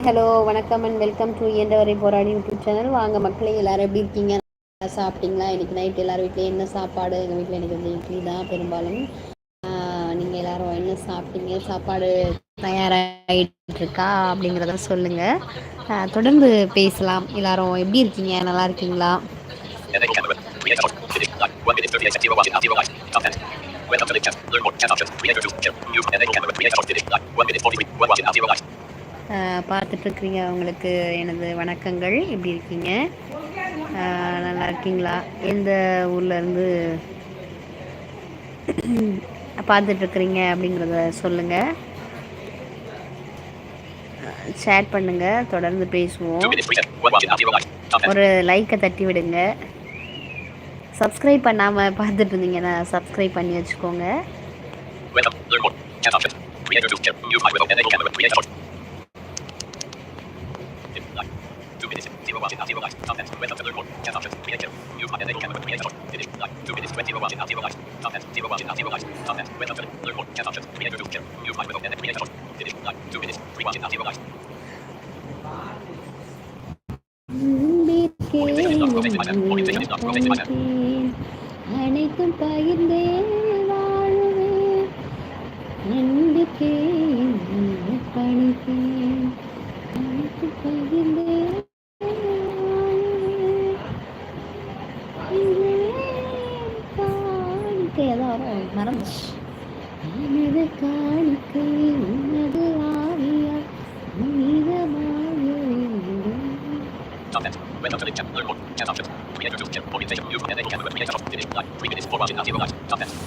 Hello வணக்கம் and welcome to இயன்றவரை போராடி யூடியூப் சேனல் வாங்க மக்களே எல்லாரும் எப்படி இருக்கீங்க? சாப்பிட்டீங்களா? இன்னைக்கு நைட் எல்லார் வீட்லேயும் என்ன சாப்பாடு? எங்கள் வீட்டில் எனக்கு வந்து இட்லி தான் பெரும்பாலும். நீங்கள் எல்லாரும் என்ன சாப்பிட்டீங்க? சாப்பாடு தயாராகிட்டு இருக்கா அப்படிங்கிறத சொல்லுங்கள் தொடர்ந்து பேசலாம். எல்லாரும் எப்படி இருக்கீங்க? நல்லா இருக்கீங்களா? பார்த்துட்ருக்கிறீங்க அவங்களுக்கு எனது வணக்கங்கள். எப்படி இருக்கீங்க? நல்லா இருக்கீங்களா? எந்த ஊர்லேருந்து பார்த்துட்ருக்குறீங்க அப்படிங்கிறத சொல்லுங்கள் சேட் பண்ணுங்கள் தொடர்ந்து பேசுவோம். ஒரு லைக்கை தட்டி விடுங்க சப்ஸ்கிரைப் பண்ணாமல் பார்த்துட்டு இருந்தீங்கன்னா சப்ஸ்கிரைப் பண்ணி வச்சுக்கோங்க.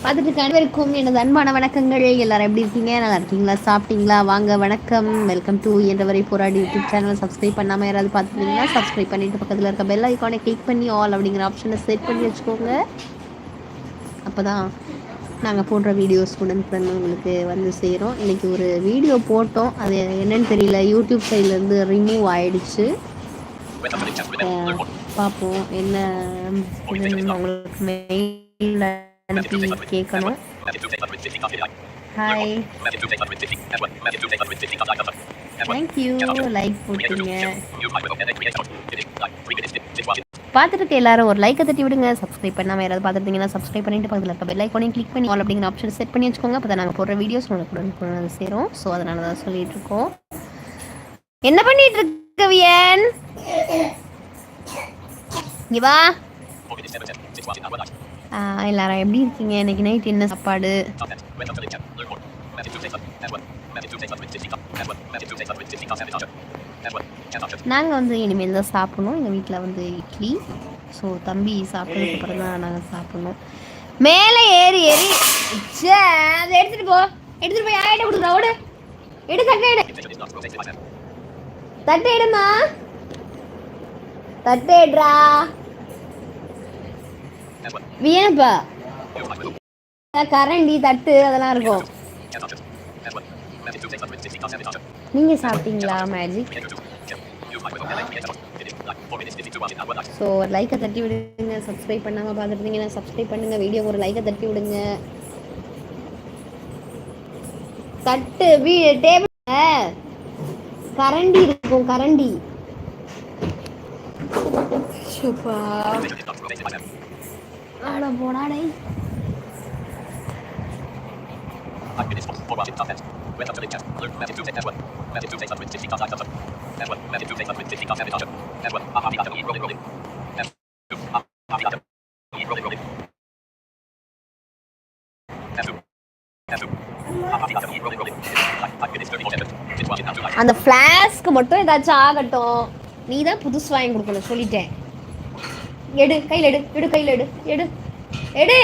பார்த்துட்டு அனைவருக்கும் எனது அன்பான வணக்கங்கள். எல்லாரும் எப்படி இருக்கீங்க? நல்லா இருக்கீங்களா? சாப்பிட்டீங்களா? வாங்க வணக்கம். வெல்கம் டு என்றவரை போராடி யூடியூப் சேனல் சப்ஸ்கிரைப் பண்ணாமல் யாராவது பார்த்துருந்தீங்கன்னா சப்ஸ்கிரைப் பண்ணிட்டு பக்கத்தில் இருக்க பெல் ஐக்கானை கிளிக் பண்ணி ஆல் அப்படிங்கிற ஆப்ஷனை செட் பண்ணி வச்சுக்கோங்க. அப்போ தான் நாங்கள் போடுற வீடியோஸ் உடனுக்குடன் உங்களுக்கு வந்து சேரும். இன்றைக்கி ஒரு வீடியோ போட்டோம். அது என்னன்னு தெரியல. யூடியூப் சைட்லேருந்து ரிமூவ் ஆயிடுச்சு. பார்ப்போம் என்ன உங்களுக்கு மெயில் அனுப்பி கேட்கணும். ஹாய் தேங்க்யூ லைக் போட்டீங்க பார்த்துட்டு எல்லாரும் ஒரு லைக்கை தட்டி விடுங்க. சப்ஸ்கிரைப் பண்ணாமல் யாராவது பார்த்துருந்தீங்கன்னா சப்ஸ்கிரைப் பண்ணிட்டு பக்கத்தில் இருக்க பெல் ஐக்கானையும் கிளிக் பண்ணி ஆல் அப்படிங்கிற ஆப்ஷன் செட் பண்ணி வச்சுக்கோங்க. அப்போ நாங்கள் போடுற வீடியோஸ் உங்களுக்கு உடனுக்குடன் சேரும். ஸோ அதனால தான் சொல்லிட்டு இருக்கோம். என்ன பண்ணிட்டு இருக்க வியன் இங்க வா. எல்லாரும் எப்படி இருக்கீங்க? இன்னைக்கு நைட் என்ன சாப்பாடு? நாங்கள் வந்து இனிமேல் தான் சாப்பிடணும். எங்கள் வீட்டில் வந்து இட்லி. ஸோ தம்பி சாப்பிட்டதுக்கு அப்புறம் தான் நாங்கள் சாப்பிடணும். மேலே ஏறி ஏறி. அதை எடுத்துட்டு போ. எடுத்துட்டு போய் யார்கிட்ட கொடுக்குற ஓடு. எடு தட்டை எடு. தட்டேடுமா. தட்டேடுறா. வியப்பா கரண்டி தட்டு அதெல்லாம் இருக்கும். நீங்க சாப்பிட்டீங்களா மேஜிக் ஸோ ஒரு லைக்கை தட்டி விடுங்க சப்ஸ்கிரைப் பண்ணாமல் பார்த்துருந்தீங்கன்னா சப்ஸ்கிரைப் பண்ணுங்க வீடியோ ஒரு லைக்கை தட்டி விடுங்க. தட்டு வீ டேபிள் கரண்டி kung karandi. Super. Ada bola deh. Five minutes for watching content. Welcome to the chat. Learn Matthew 2 as well. Matthew 2 takes up with 15 contact option. As well. Matthew 2 takes up with 15 contact option. As well. Ah, ah, the item. Rolling, rolling. As well. Ah, ah, the item. Rolling, rolling. As well. As well. அந்த ஃப்ளாஸ்க்கு மட்டும் ஏதாச்சும் ஆகட்டும். நீ தான் புதுசு வாங்கி கொடுக்கணும் சொல்லிட்டேன். எடு கையில் எடு எடு கையில் எடு எடு. எடு.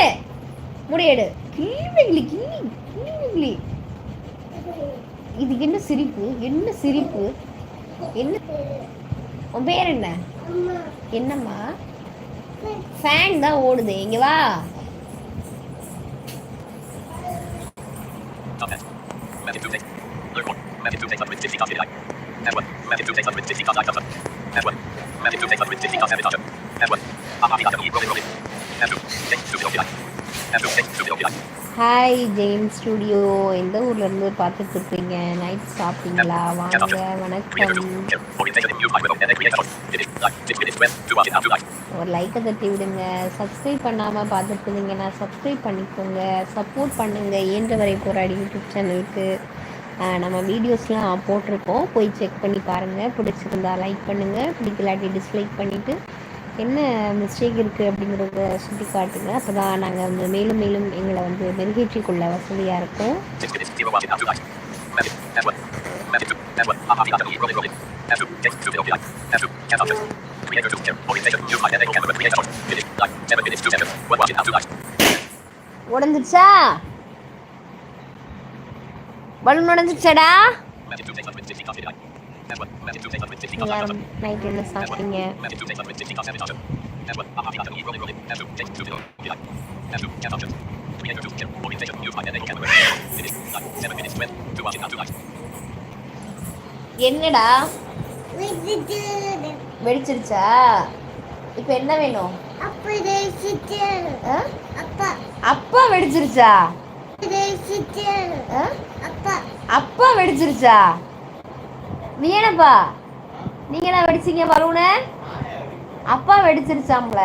முடி எடு. கிளி கிளி கிளி இது என்ன சிரிப்பு? என்ன சிரிப்பு? என்ன? உன் பேர் என்ன? என்னம்மா? ஃபேன் தான் ஓடுது. இங்க வா. ஹாய் ஜெயின் ஸ்டுடியோ எந்த ஊர்ல இருந்து பார்த்துட்டு இருப்பீங்க நைட் சாப்பிட்டீங்களா வாங்க வணக்கம். ஒரு லைக்கை தட்டி விடுங்க. சப்ஸ்கிரைப் பண்ணாமல் பார்த்துட்டு இருந்தீங்கன்னா சப்ஸ்கிரைப் பண்ணிக்கோங்க. சப்போர்ட் பண்ணுங்க. இயன்ற வரை போராடி யூடியூப் சேனலுக்கு நம்ம வீடியோஸ்லாம் போட்டிருக்கோம். போய் செக் பண்ணி பாருங்கள் பிடிச்சிருந்தா லைக் பண்ணுங்கள் பிடிக்கலாட்டி டிஸ்லைக் பண்ணிவிட்டு என்ன மிஸ்டேக் இருக்குது அப்படிங்கிறத சுட்டி காட்டுங்க. அப்போ தான் நாங்கள் வந்து மேலும் மேலும் எங்களை வந்து மெருகேற்றி கொள்ள வசதியாக இருக்கும். உடஞ்சிருச்சா பலூன் உடஞ்சிருச்சாடா? நைட் என்ன சாப்பிட்டீங்க என்னடா? வெடிச்சிருச்சா? இப்போ என்ன வேணும்? அப்பா. அப்பா வெடிச்சிருச்சா? அப்பா வெடிச்சிருச்சா நீ என்னப்பா நீங்க என்ன வெடிச்சீங்க பலூன அப்பா வெடிச்சிருச்சாம்ல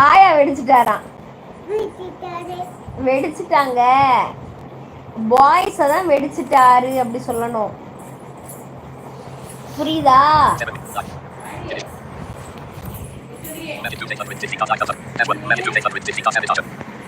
ஆயா வெடிச்சிட்டாராம் வெடிச்சிட்டாங்க பாய்ஸை தான் வெடிச்சிட்டாரு அப்படி சொல்லணும் புரியுதா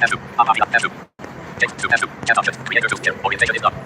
F, A, A, F, F, F, F, F, F, F, F, F, F, F, F, F, F,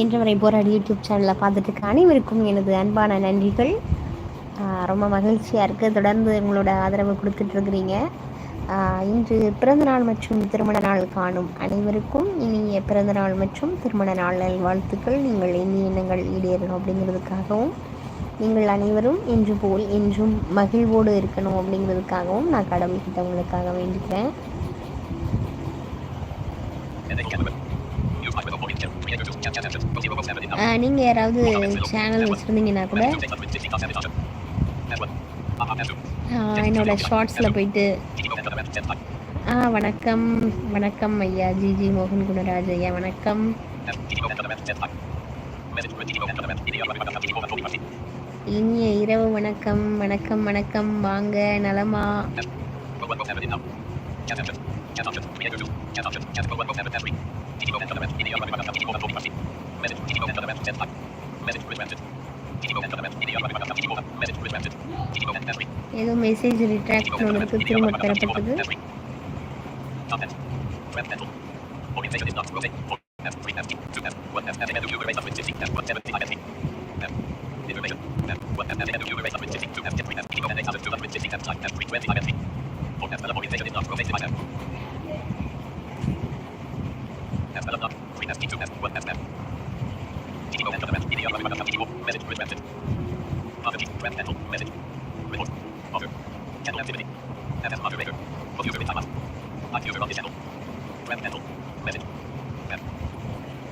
இன்று வரை போராடி யூடியூப் சேனலில் பார்த்துட்டு அனைவருக்கும் எனது அன்பான நன்றிகள். ரொம்ப மகிழ்ச்சியாக இருக்குது தொடர்ந்து உங்களோட ஆதரவு கொடுத்துட்ருக்குறீங்க இன்று பிறந்தநாள் மற்றும் திருமண நாள் காணும் அனைவருக்கும் இனிய பிறந்தநாள் மற்றும் திருமண நாள் வாழ்த்துக்கள். நீங்கள் இனிய எண்ணங்கள் ஈடேறணும் அப்படிங்கிறதுக்காகவும் நீங்கள் அனைவரும் இன்று போல் என்றும் மகிழ்வோடு இருக்கணும் அப்படிங்கிறதுக்காகவும் நான் கடவுள்கிட்ட உங்களுக்காக வேண்டிக்கிறேன். நீங்கள் யாராவது சேனல் வச்சுருந்தீங்கன்னா கூட என்னோட ஷார்ட்ஸில் போயிட்டு ஆ வணக்கம். வணக்கம் ஐயா. ஜிஜி மோகன் குணராஜ் ஐயா வணக்கம். இனிய இரவு வணக்கம். வணக்கம் வணக்கம். வாங்க நலமா? ஏதோ மெசேஜ் ரிட்ராக்ட் பண்ணுறதுக்கு திரும்ப தரப்பட்டது Handle. Message. Report. Author. Channel activity. FF moderator. Both user in timeout. Locked user on his handle. Grab handle. Message. Grab.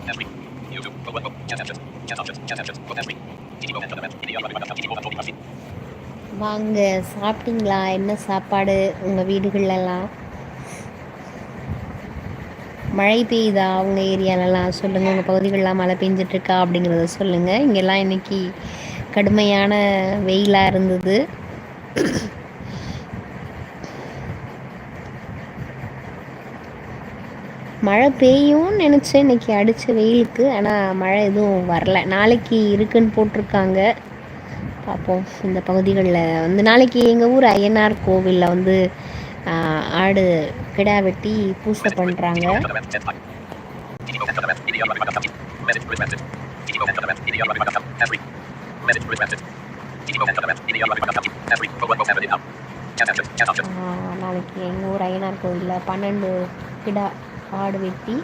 Dash screen. YouTube. Go web. Chat options. Chat options. Chat options. Go dash screen. TTO and tournament. TTO and tournament. TTO and tournament. வாங்க சாப்பிட்டீங்களா என்ன சாப்பாடு உங்கள் வீடுகளெல்லாம் மழை பெய்யுதா அவங்க ஏரியாலலாம் சொல்லுங்கள் உங்கள் பகுதிகளெலாம் மழை பெஞ்சிட்ருக்கா அப்படிங்கிறத சொல்லுங்கள் இங்கெல்லாம் இன்றைக்கி கடுமையான வெயிலாக இருந்தது. மழை பெய்யும்னு நினச்சேன். இன்றைக்கி அடித்த வெயிலுக்கு. ஆனால் மழை எதுவும் வரல. நாளைக்கு இருக்குன்னு போட்டிருக்காங்க. பார்ப்போம் இந்த பகுதிகளில் வந்து நாளைக்கு எங்கள் ஊர் ஐயனார் கோவிலில் வந்து ஆடு கிடா வெட்டி பூசை பண்ணுறாங்க Message requested. நாளைக்கு எங்கள் ஊர் ஐயனார் கோயிலில் பன்னெண்டு கிடா ஆடு வெட்டி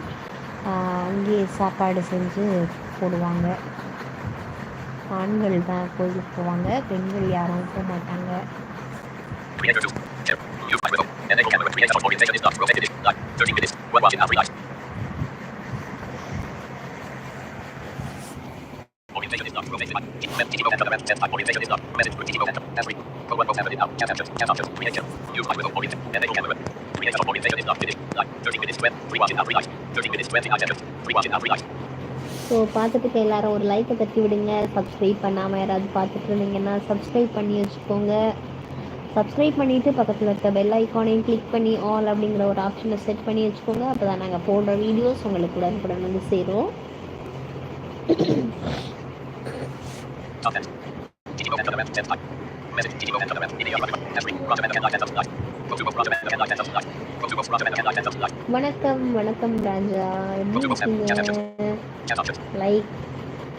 அங்கேயே சாப்பாடு செஞ்சு போடுவாங்க ஆண்கள் தான் கோயிலுக்கு போவாங்க பெண்கள் யாரும் போக மாட்டாங்க Creator 2. You find with them. And they can create a orientation is not rotated. Like 13 minutes. One watch in every light. Message momentum. Text orientation is not. Message critique momentum. That's read. Code 1 vocabulary now. Cast actions. Cast options. Creation. Use my whistle orientation. Enable camera. Creation of orientation is not finished. 9. 13 minutes 12. 3 watching now 3 likes. 13 minutes 29 seconds. 3 watching now 3 likes. So பார்த்துட்டு எல்லாரும் ஒரு லைக்கை தட்டி விடுங்க subscribe பண்ணாமல் யாராவது பார்த்துட்டு இருந்தீங்கன்னா சப்ஸ்கிரைப் பண்ணி வச்சுக்கோங்க சப்ஸ்கிரைப் பண்ணிவிட்டு பக்கத்தில் இருக்க பெல் ஐக்கானையும் கிளிக் பண்ணி ஆல் அப்படிங்கிற ஒரு ஆப்ஷனை செட் பண்ணி வச்சுக்கோங்க அப்போ தான் நாங்கள் போடுற வீடியோஸ் உங்களுக்கு உடனுக்குடன் வந்து சேரும் Subnet. TTO and Subnet. Send type. Message. TTO and Subnet. Media. Entry. Rotamendo can light and subnet. Go to both Rotamendo can light and subnet. Go to both Rotamendo can light and subnet. வணக்கம் வணக்கம் ராஜா எப்படி இருக்கீங்க like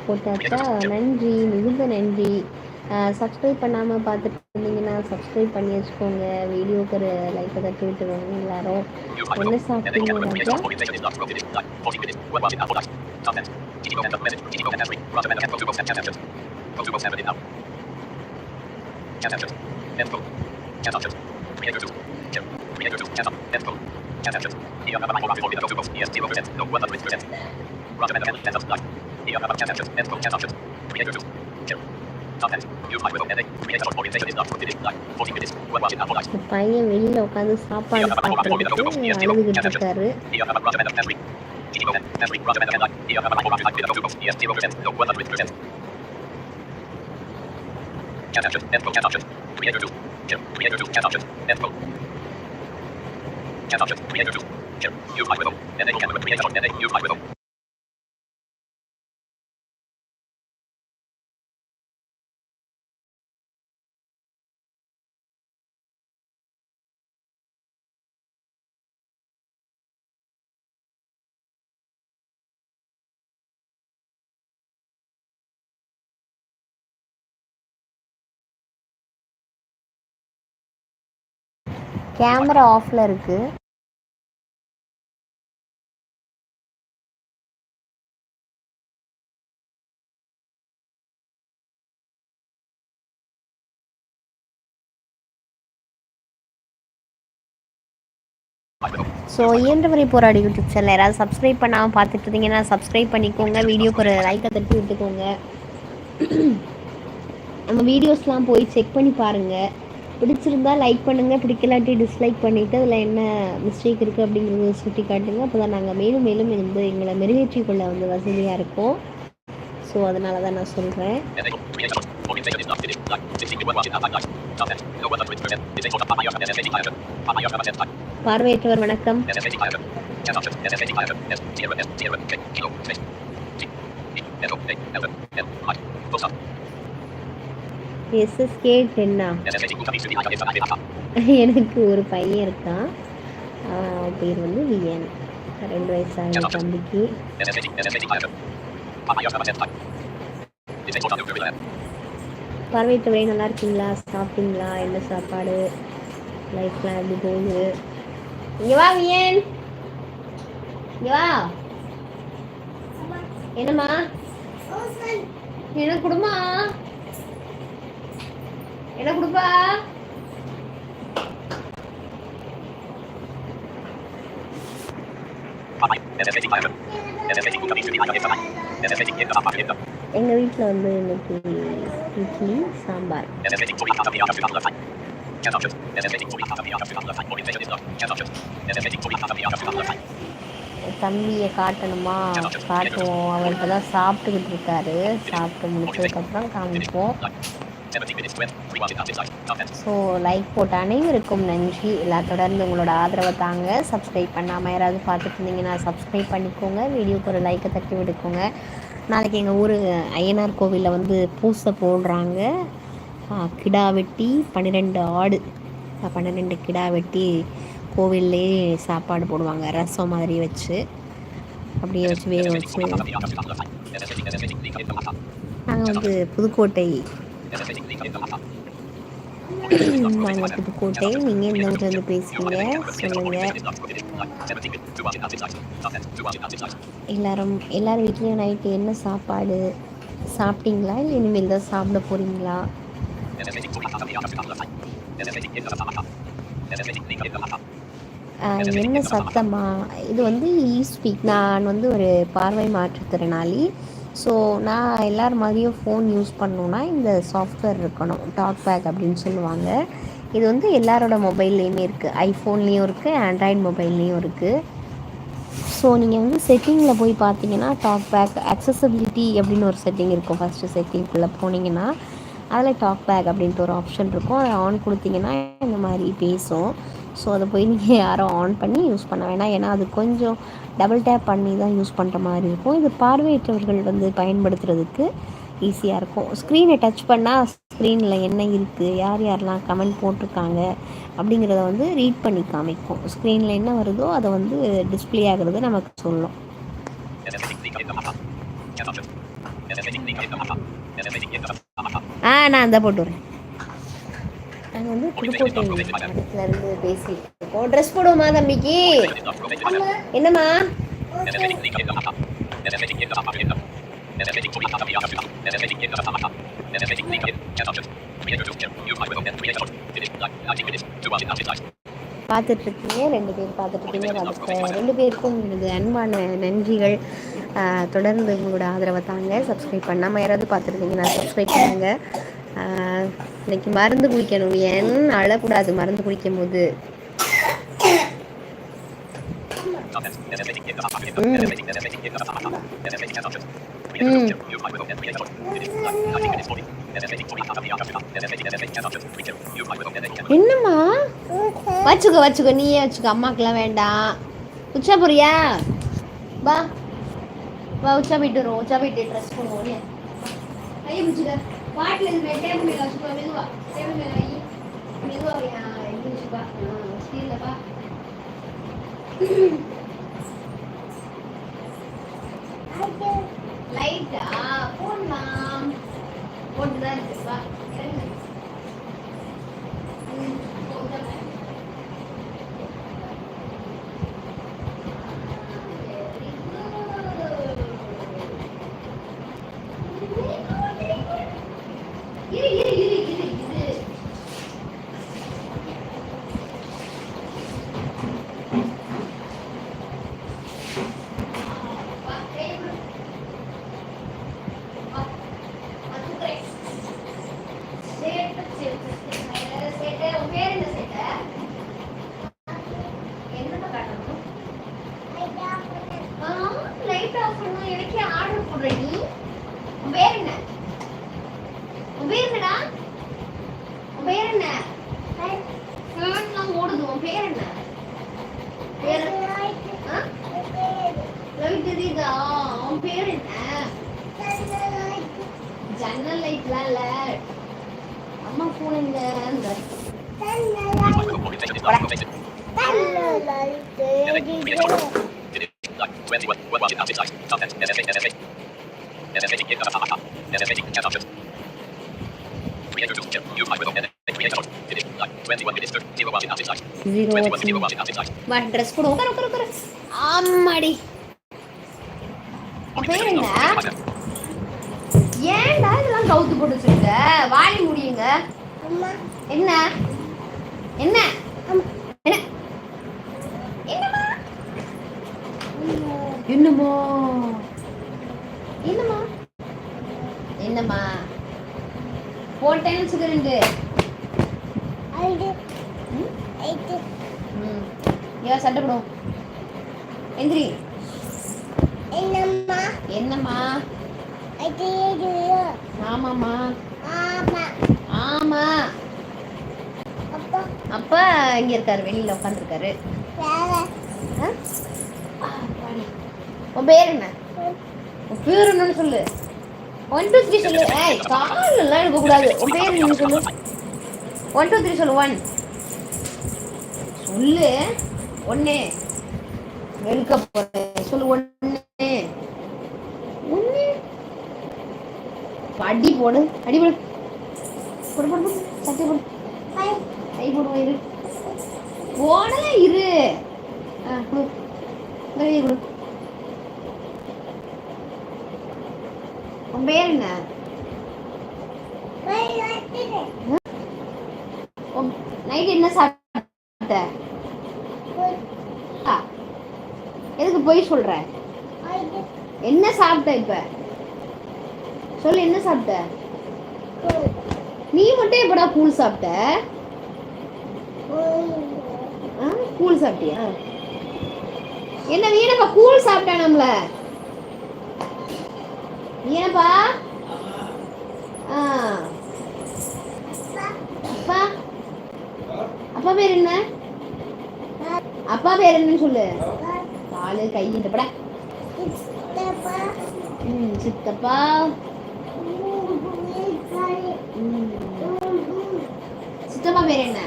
போட்டாச்சா நன்றி மிகுந்த நன்றி subscribe பண்ணாமல் பார்த்துட்டு இருந்தீங்கன்னா சப்ஸ்கிரைப் பண்ணி வச்சுக்கோங்க வீடியோக்கு ஒரு லைக்கை தட்டி விட்டுருவாங்க எல்லாரும் என்ன சாப்பிட்டீங்க ராஜா Info 217 in now. Chat actions. End code. Chat options. Reactor 2. Chip. Reactor 2. Chat on. End code. Chat actions. Eon number 945 info 2 post. ES 0%. No 1.3%. Roger and Kelly. Chat up. Night. Eon number chat actions. End code. Chat options. Reactor 2. Chip. பையன் வெளியில உட்காந்து சாப்பாடு அழுதுகிட்டு இருக்காரு Roger, Chat option. Info chat option. Creator tool. Chip. Creator tool. Chat option. Info. Chat option. Creator tool. Chip. Use my whistle. Enable camera. Creator. Enable. Use my whistle. Camera ஆஃபில் இருக்கு. So இயன்றவரை போராடி YouTube channel யாராவது subscribe பண்ணாமல் பார்த்துட்டு இருந்தீங்கன்னா subscribe பண்ணிக்கோங்க. Video ஒரு லைக்கை தட்டி விட்டுக்கோங்க. நம்ம வீடியோஸ்லாம் போய் செக் பண்ணி பாருங்கள் பிடிச்சிருந்தா லைக் பண்ணுங்கள் பிடிக்கலாட்டி டிஸ்லைக் பண்ணிவிட்டு அதில் என்ன மிஸ்டேக் இருக்குது அப்படிங்கிறத சுட்டி காட்டுங்க. அப்போ தான் நாங்கள் மேலும் மேலும் இருந்து எங்களை மெருகேற்றி கொள்ள வந்து வசதியாக இருக்கும். ஸோ அதனால தான் நான் சொல்கிறேன் பார்வையற்றவர் வணக்கம். Stop. எஸ்எஸ்கே டென்னா எனக்கு ஒரு பையன் இருக்கான். அவன் பேர் வந்து வியன் ரெண்டு வயசாக தம்பிக்கு. பார்வையிட்ட நல்லா இருக்கீங்களா? சாப்பிட்டீங்களா? என்ன சாப்பாடு? லைஃப்லாம் எப்படி போகுது? இங்கே வா வியன் இங்கே வா. என்னம்மா? என்ன குடுமா என்ன குடுப்பா? எங்க வீட்டில் வந்து இன்னைக்கு இட்லி சாம்பார். தம்பியை காட்டணுமா? காட்டுவோம். அவர் இப்போ தான் சாப்பிட்டுக்கிட்டு இருக்காரு. சாப்பிட்டு முடிச்சதுக்கப்புறம் காமிப்போம். ஸோ லைக் போட்ட அனைவருக்கும் நன்றி எல்லா தொடர்ந்து உங்களோட ஆதரவை தாங்க சப்ஸ்கிரைப் பண்ணாமல் யாராவது பார்த்துட்டு இருந்தீங்கன்னா சப்ஸ்கிரைப் பண்ணிக்கோங்க வீடியோக்கு ஒரு லைக்கை தட்டி விடுக்கோங்க நாளைக்கு எங்கள் ஊர் ஐயனார் கோவிலில் வந்து பூசை போடுறாங்க கிடா வெட்டி பன்னிரெண்டு ஆடு பன்னிரெண்டு கிடா வெட்டி கோவில்லே சாப்பாடு போடுவாங்க ரசம் மாதிரி வச்சு அப்படியே வச்சு வேக வச்சு நாங்கள் வந்து புதுக்கோட்டை நாங்கள் புதுக்கோட்டை நீங்கள் இந்த ஊர்லேருந்து பேசுவீங்க சொல்லுங்கள் எல்லாரும் எல்லார் வீட்லேயும் நைட்டு என்ன சாப்பாடு? சாப்பிட்டீங்களா? இல்லை இனிமேல் தான் சாப்பிட போகிறீங்களா என்ன சத்தமா? இது வந்து ஸ்பீக் நான் வந்து ஒரு பார்வை மாற்றுத்திறனாளி. ஸோ நான் எல்லார் மாதிரியும் ஃபோன் யூஸ் பண்ணணுன்னா இந்த சாஃப்ட்வேர் இருக்கணும். டாக் பேக் அப்படின்னு சொல்லுவாங்க. இது வந்து எல்லாரோட மொபைல்லையுமே இருக்குது ஐஃபோன்லேயும் இருக்குது ஆண்ட்ராய்டு மொபைல்லையும் இருக்குது ஸோ நீங்கள் வந்து செட்டிங்கில் போய் பார்த்தீங்கன்னா டாக் பேக் அக்சசபிலிட்டி அப்படின்னு ஒரு செட்டிங் இருக்கும். ஃபஸ்ட்டு செட்டிங்குள்ளே போனீங்கன்னா அதில் டாக் பேக் அப்படின்ட்டு ஒரு ஆப்ஷன் இருக்கும். அதை ஆன் கொடுத்தீங்கன்னா இந்த மாதிரி பேசும். ஸோ அதை போய் நீங்கள் யாரும் ஆன் பண்ணி யூஸ் பண்ண வேணாம். ஏன்னா அது கொஞ்சம் டபுள் டேப் பண்ணி தான் யூஸ் பண்ணுற மாதிரி இருக்கும். இது பார்வையற்றவர்கள் வந்து பயன்படுத்துகிறதுக்கு ஈஸியாக இருக்கும். ஸ்க்ரீனை டச் பண்ணால் ஸ்க்ரீனில் என்ன இருக்குது யார் யாரெல்லாம் கமெண்ட் போட்டிருக்காங்க அப்படிங்கிறத வந்து ரீட் பண்ணி காமிக்கும். ஸ்க்ரீனில் என்ன வருதோ அதை வந்து டிஸ்பிளே ஆகிறது நமக்கு சொல்லும். ஆ நான் அந்த போட்டுறேன் நாங்கள் வந்து புதுக்கோட்டை இடத்துலேருந்து பேசிட்டு இருக்கோம் ட்ரெஸ் போடுவோமா தம்பிக்கு? என்னம்மா? பார்த்துட்டு இருக்கீங்க ரெண்டு பேர் பார்த்துட்டு இருக்கீங்க ரெண்டு பேருக்கும் எனது அன்பான நன்றிகள். தொடர்ந்து உங்களோட ஆதரவை தாங்க சப்ஸ்கிரைப் பண்ணாமல் யாராவது பார்த்துருந்தீங்கன்னா சப்ஸ்கிரைப் பண்ணுங்கள் இன்னைக்கு மருந்து குடிக்கணும். ஏன்? அழக்கூடாது மருந்து குடிக்கும் போது என்னம்மா? வச்சுக்கோ வச்சுக்கோ. நீயே வச்சுக்கோ. அம்மாக்கெல்லாம் வேண்டாம். உச்சா போறியா வா. வா உச்சா போயிட்டு வரும். உச்சா போயிட்டு ட்ரெஸ் பண்ணுவோம் கையை பிடிச்சிக்க. பாட்டில் இது டேபிள் மேலே வச்சுக்கோ மெதுவா டேபிள் மேலே வை மெதுவா எங்கே வச்சுப்பா ஸ்டீலில் பா லைட்டா போடலாம் போட்டுதான் இருக்குப்பா ஜீரோ வா ட்ரெஸ் போடு உட்காரு உட்காரு உட்காரு ஆமாடி உன் பேர் என்ன ஏன்டா இதெல்லாம் கவுத்து போட்டு வச்சிருக்க வாடி முடியுங்க என்ன என்ன என்ன என்னம்மா என்னம்மா என்னம்மா என்னம்மா போட்டேன்னு வச்சுக்கிறேன் ம் ஏன் சண்டை போடும் எந்திரி என்னம்மா ஆமாம்மா. ஆமா. அப்பா. இங்க இருக்காரு வெளியில உட்காந்துருக்காரு உன் பேர் என்ன? உன் பேர் என்னன்னு சொல்லு. ஒன் டூ த்ரீ சொல்லு. ஏய் கால் எல்லாம் எடுக்க கூடாது. உன் பேர் என்னன்னு சொல்லு. ஒன் டூ த்ரீ சொல்லு ஒன் சொல்லு. வெளுக்க போறேன். சொல்லு ஒண்ணு. அடி போடு அடி போடு. போடு போடு போடு. சட்டை போடு. கை போடுவோம் இரு போடல இரு. ஆ கொடு. கையை கொடு. உன் பேர் என்ன? நைட் என்ன சாப்பிட்ட? எதுக்கு போய் சொல்ற? என்ன சாப்பிட்ட இப்ப? சொல்லு என்ன சாப்பிட்ட? நீ மட்டும் எப்படா கூழ் சாப்பிட்ட? கூழ் சாப்பிட்டியா? என்ன வீணப்பா கூழ் சாப்பிட்டேன் நம்மள? வீணப்பா? அப்பா? அப்பா பேர் என்ன? அப்பா பேர் என்னன்னு சொல்லு. காலு கை இந்த ம் சித்தப்பா ம். சித்தப்பா பேர் என்ன?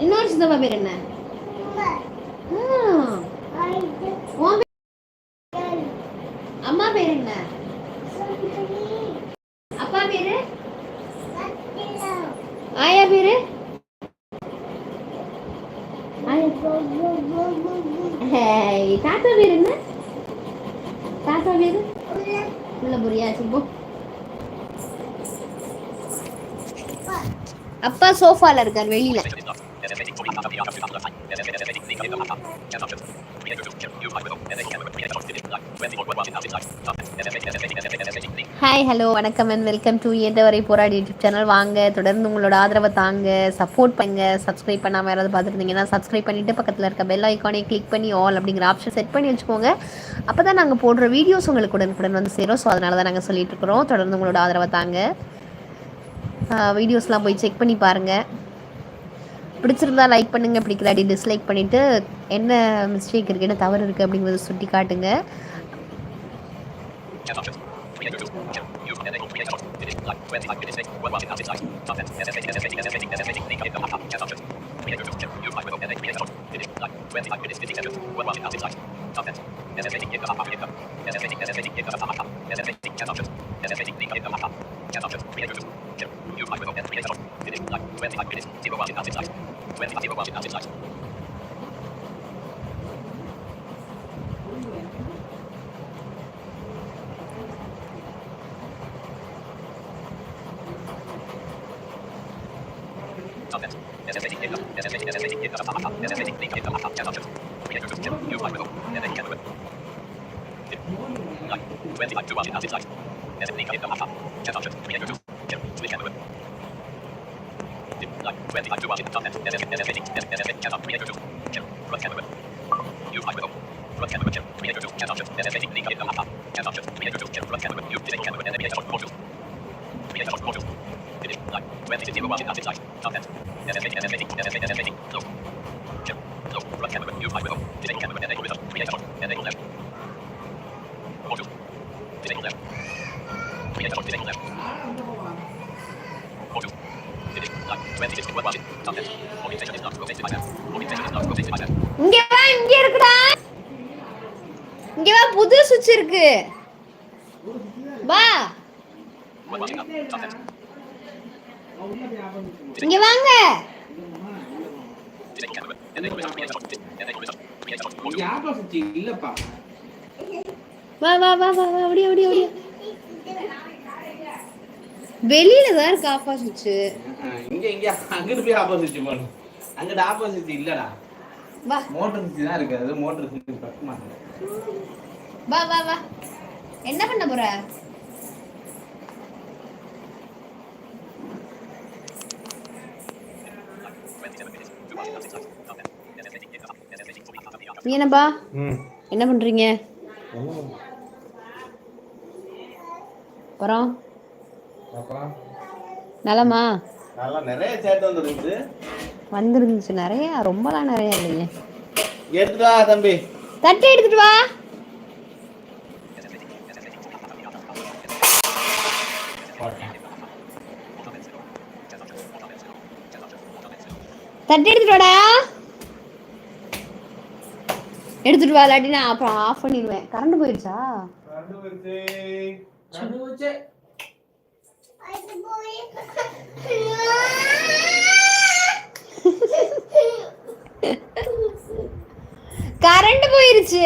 இன்னொரு சித்தப்பா பேர் என்ன? அம்மா பேர் என்ன? அப்பா பேரு? ஆயா பேரு? தாத்தா பேர் என்ன? தாத்தா பேரு? உள்ள புரியா சுப்பு அப்பா சோஃபால இருக்கார் வெளியில. ஹாய் ஹலோ வணக்கம் அண்ட் வெல்கம் டு எந்த வரை போராடி யூடியூப் சேனல் வாங்க தொடர்ந்து உங்களோட ஆதரவை தாங்க சப்போர்ட் பண்ணுங்க சப்ஸ்கிரைப் பண்ணாமல் யாராவது பார்த்துருந்தீங்கன்னா சப்ஸ்கிரைப் பண்ணிட்டு பக்கத்தில் இருக்க பெல் ஐக்கானே கிளிக் பண்ணி ஆல் அப்படிங்கிற ஆப்ஷன் செட் பண்ணி வச்சுக்கோங்க. அப்போ தான் நாங்கள் போடுற வீடியோஸ் உங்களுக்கு உடனுக்குடன் வந்து சேரும். ஸோ அதனால தான் நாங்கள் சொல்லிட்டு இருக்கிறோம். தொடர்ந்து உங்களோட ஆதரவை தாங்க. வீடியோஸ்லாம் போய் செக் பண்ணி பாருங்கள் பிடிச்சிருந்தா லைக் பண்ணுங்கள் பிடிக்கலாடி டிஸ்லைக் பண்ணிவிட்டு என்ன மிஸ்டேக் இருக்குது என்ன தவறு இருக்குது அப்படிங்கிறத சுட்டி காட்டுங்க. Top Content. ஆப்போசிட் இல்லப்பா. வா வா வா வா வா அப்படியே அப்படியே அப்படியே வெளியில தான் இருக்கு அஹ் இங்க இங்க அங்கிட்டு போய் ஆப்போசிட் போகணும் அங்கிட்டு ஆப்போசிட் இல்லடா. வா. மோட்டர் சுத்தி தான் இருக்கு. அது மோட்டர் சுத்தி வா வா வா. என்ன பண்ண போற? நீ என்னப்பா ம். என்ன பண்றீங்க? அப்புறம்? நலமா? நிறைய சேட்டு வந்துருந்துச்சு. வந்துருந்துச்சு. நிறைய ரொம்பலாம் நிறைய இல்லைங்க எடுத்துடா தம்பி. தட்டு எடுத்துட்டு வா. தட்டு எடுத்துட்டு வாடா. எடுத்துட்டு வா இல்லாட்டி நான் அப்புறம் ஆஃப் பண்ணிடுவேன். கரண்ட் போயிடுச்சா? கரண்ட் போயிருச்சு.